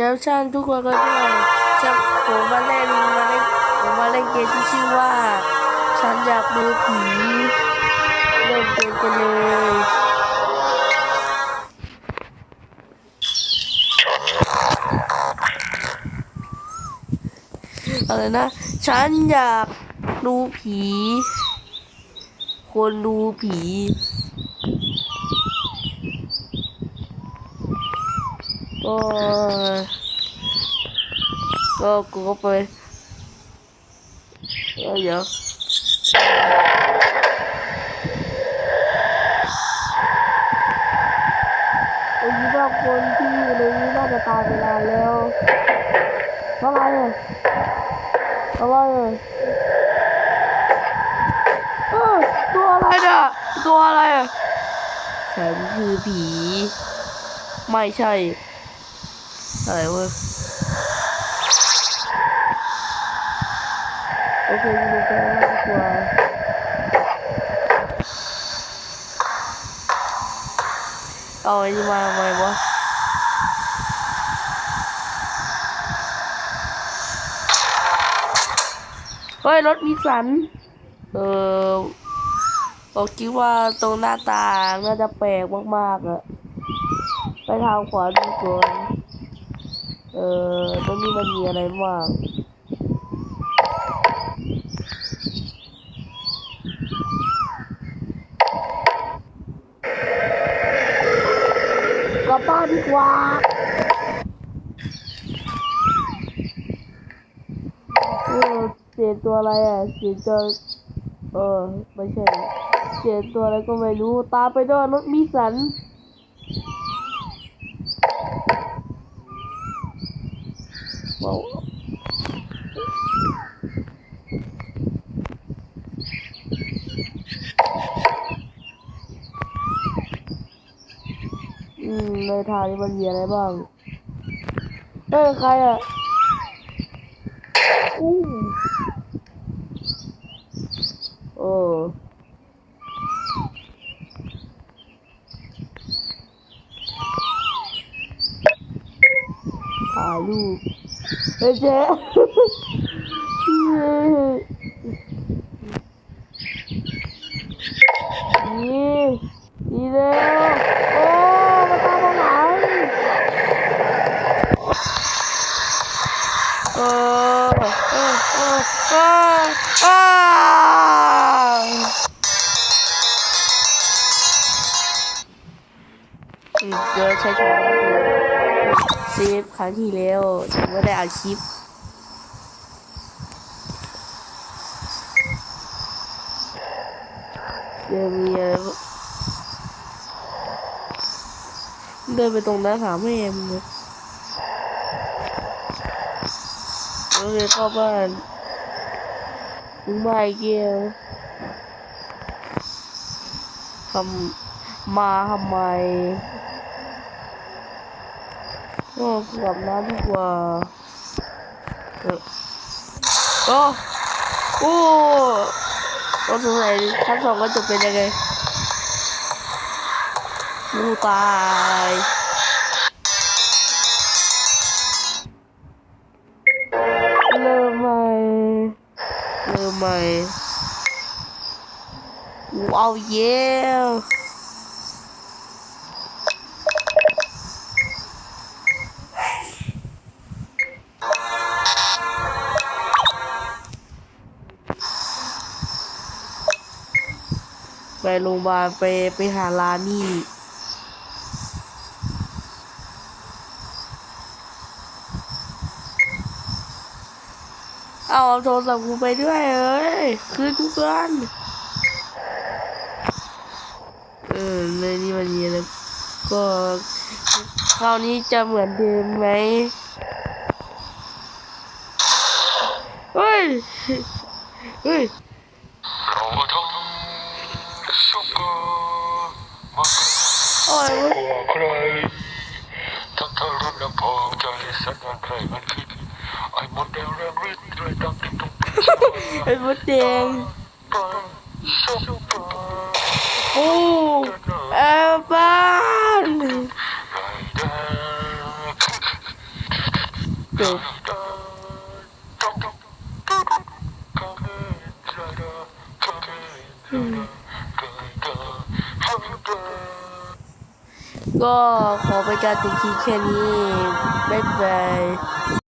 เจ้าช่างทุกคนก็ด้วยจะผมมาเล่นมาเล่นผมมาเล่นเกมที่ชื่อว่า ฉันอยากดูผีเล่นเกมกันเลยอะไรนะ ฉันอยากดูผี คนดูผี ก็ก็กูก็ไปเอ้ยเดี๋ยวไอ้ยี่บ้าคนที่อยู่ในนี้น่าจะตายไปนานแล้วอะไรอะอะไรอะเอ้ยตัวอะไรเนี่ยตัวอะไรอะฉันคือผี ไม่ใช่ อะไรวะโอเคยินดีต้อนรับดีกว่าเอาไอ้นี่มาทำไมวะเฮ้ย รถมีสัน เออผมคิดว่าตรงหน้าต่างน่าจะแปลกมากๆอะไปทางขวาดูก่อน เออตรงนี้มันมีอะไรบ้างกลับบ้านดีกว่าเออเสียตัวอะไรอะเสียตัวเออไม่ใช่เสียตัวอะไรก็ไม่รู้ ตามไปด้วยรถมีสัน ว้าอืมในทางนี้มันมีอะไรบ้างเอ้ยใครอะอู้โอ้ถ่ายรูป เฮ้ยเจ๊นี่นี่เร็วโอ้มาตามมาหลัง เซฟครั้งที่แล้วฉันไม่ได้อัดคลิปเดินมีอะไรเดินไปตรงนั้นหาแม่มึงเลยโอเคเข้าบ้านมึงมาอีกเกียวทำมาทำไม ก็กลับน้ำดีกว่าเออโอ้โอ้ก็สงสัยชั้นสองก็จะเป็นยังไงมูตายเริ่มใหม่เริ่มใหม่ว้าวเย้ ไปโรงพยาบาลไปไปหาลานี่เอาโทรศัพท์กูไปด้วยเอ้ยคืนกูเกินเออในนี้มันมีอะไรก็คราวนี้จะเหมือนเดิมไหมเฮ้ยเฮ้ย โอ้ยเว้ยกว่าใครทั้งเธอรุ่นน้ำพองใจสันดานใครมันคิดไอ้มดแดงแรงฤทธิ์เลยดังที่ตรงไอ้มดแดงไปสุกโอ้แอบบ้านไรแดง เจ็บ ก็ขอเป็นการติดคีแค่นี้ บ๊ายบาย